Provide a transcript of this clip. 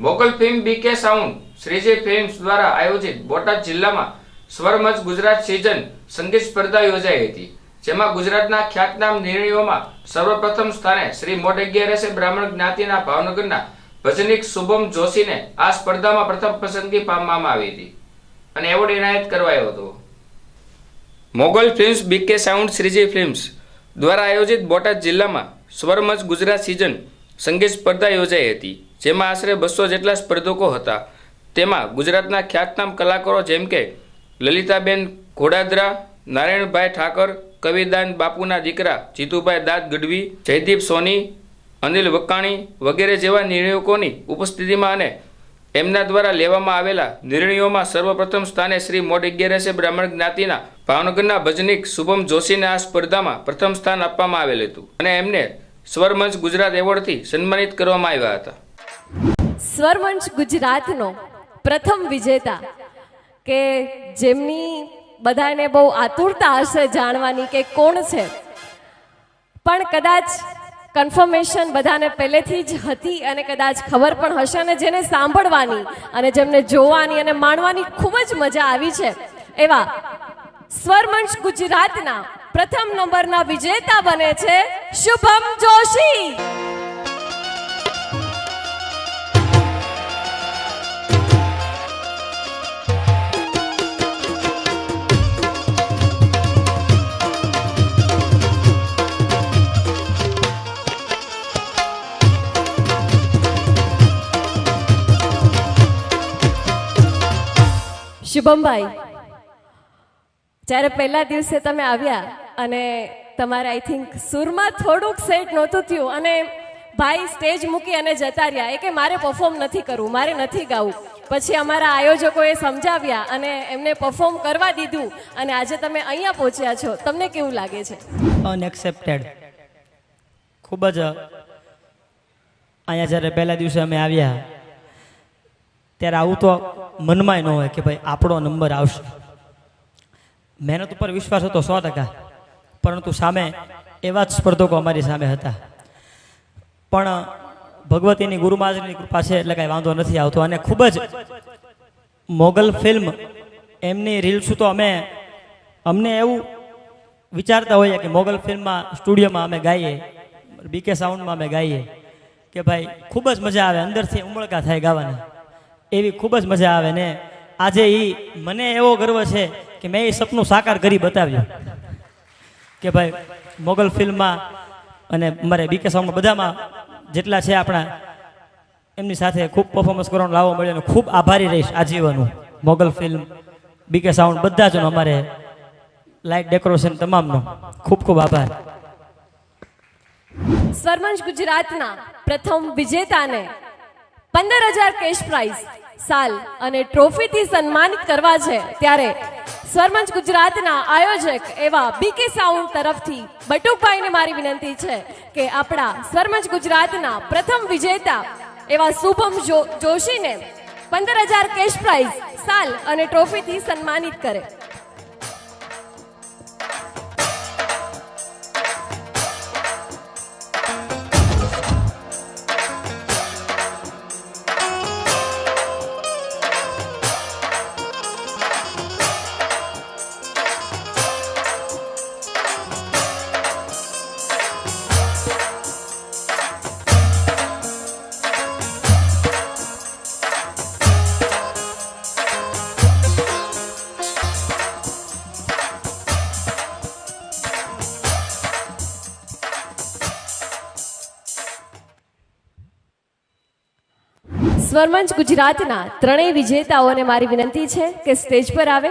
Mogal film BK sound Shriji films દ્વારા આયોજિત બોટાદ જિલ્લામાં સ્વરમજ ગુજરાત સિઝન સંગીત સ્પર્ધા યોજાઈ હતી, જેમાં ગુજરાતના ખ્યાતનામ નિર્ણયોમાં સર્વપ્રથમ સ્થાને શ્રી મોઢ બ્રાહ્મણ જ્ઞાતિના ભાવનગરના ભજનિક શુભમ જોશીને આ સ્પર્ધામાં પ્રથમ પસંદગી પામવામાં આવી હતી અને એવોર્ડ એનાયત કરવાયો હતો. Mogal films BK sound Shriji films દ્વારા આયોજિત બોટાદ જિલ્લામાં સ્વરમજ ગુજરાત સિઝન સંગીત સ્પર્ધા યોજાઈ હતી, જેમાં આશરે બસો જેટલા સ્પર્ધકો હતા. તેમાં ગુજરાતના ખ્યાતનામ કલાકારો જેમ કે લલિતાબેન ઘોડાદરા, નારાયણભાઈ ઠાકર, કવિદાન બાપુના દીકરા જીતુભાઈ દાદ ગઢવી, જયદીપ સોની, અનિલ વકાણી વગેરે જેવા નિર્ણયકોની ઉપસ્થિતિમાં અને એમના દ્વારા લેવામાં આવેલા નિર્ણયોમાં સર્વપ્રથમ સ્થાને શ્રી મોડ અગિયારસે બ્રાહ્મણ જ્ઞાતિના ભાવનગરના ભજનિક શુભમ જોશીને આ સ્પર્ધામાં પ્રથમ સ્થાન આપવામાં આવેલ હતું. અને એમને સ્વરમંચ ગુજરાત એવોર્ડથી સન્માનિત કરવામાં આવ્યા હતા. સ્વરમંચ ગુજરાતનો પ્રથમ વિજેતા કે જેમની બધાને બહુ આતુરતા હશે જાણવાની કે કોણ છે. પણ કદાચ કન્ફર્મેશન બધાને પહેલેથી જ હતી અને કદાચ ખબર પણ હશે અને જેને સાંભળવાની અને જેમને જોવાની અને માણવાની ખૂબ જ મજા આવી છે એવા સ્વરમંચ ગુજરાતના પ્રથમ નંબરના વિજેતા બને છે શુભમ જોશી. શુભમભાઈ જ્યારે પહેલા દિવસે તમે આવ્યા અને તમારે આઈ થિંક સુરમાં થોડુંક સેટ નહોતું થયું અને ભાઈ સ્ટેજ મૂકી અને જતા રહ્યા. એ કે મારે પરફોર્મ નથી કરવું, મારે નથી ગાવું. પછી અમારા આયોજકોએ સમજાવ્યા અને એમને પરફોર્મ કરવા દીધું અને આજે તમે અહીંયા પહોંચ્યા છો. તમને કેવું લાગે છે? અનએક્સેપ્ટેડ ખૂબ જ, અહીંયા જ્યારે પહેલા દિવસે અમે આવ્યા, ત્યારે આવું તો મનમાંય ન હોય કે ભાઈ આપણો નંબર આવશે. મહેનત ઉપર વિશ્વાસ હતો સો ટકા. પરંતુ સામે એવા જ સ્પર્ધકો અમારી સામે હતા. પણ ભગવતીની ગુરુમાજની કૃપા છે એટલે કાંઈ વાંધો નથી આવતો અને ખૂબ જ મોગલ ફિલ્મ એમની રીલ્સ તો અમે, અમને એવું વિચારતા હોઈએ કે મોગલ ફિલ્મમાં સ્ટુડિયોમાં અમે ગાઈએ બીકે સાઉન્ડમાં અમે ગાઈએ, કે ભાઈ ખૂબ જ મજા આવે, અંદરથી ઉમળકા થાય ગાવાના. એવી ખૂબ જ મજા આવે ને આજે એ મને એવો ગર્વ છે કે મેં એ સપનું સાકાર કરી બતાવ્યું. કે ભાઈ, મોગલ ફિલ્મમાં અને મારે બીકે સોંગમાં બધામાં જેટલા છે આપણા, એમની સાથે ખૂબ પરફોર્મન્સ કરવાનો લાવો મળ્યો અને ખૂબ આભારી રહીશ આજીવનનું. મોગલ ફિલ્મ બીકે સાઉન્ડ બધા જ અમારે લાઇટ ડેકોરેશન તમામનો. ખૂબ ખૂબ આભાર. સ્વરમંચ ગુજરાતના પ્રથમ વિજેતાને પંદર હજાર કેશ પ્રાઇઝ સાલ અને ટ્રોફીથી સન્માનિત કરવા છે ત્યારે સરમંચ ગુજરાતના આયોજક એવા બીકે સાઉન્ડ તરફથી બટુકભાઈને મારી વિનંતી છે કે આપણા સરમંચ ગુજરાતના પ્રથમ વિજેતા એવા શુભમ જોશીને પંદર હજાર કેશ પ્રાઇઝ સાલ અને ટ્રોફીથી સન્માનિત કરે. સ્વરમંચ ગુજરાતના ત્રણેય વિજેતાઓને મારી વિનંતી છે કે સ્ટેજ પર આવે.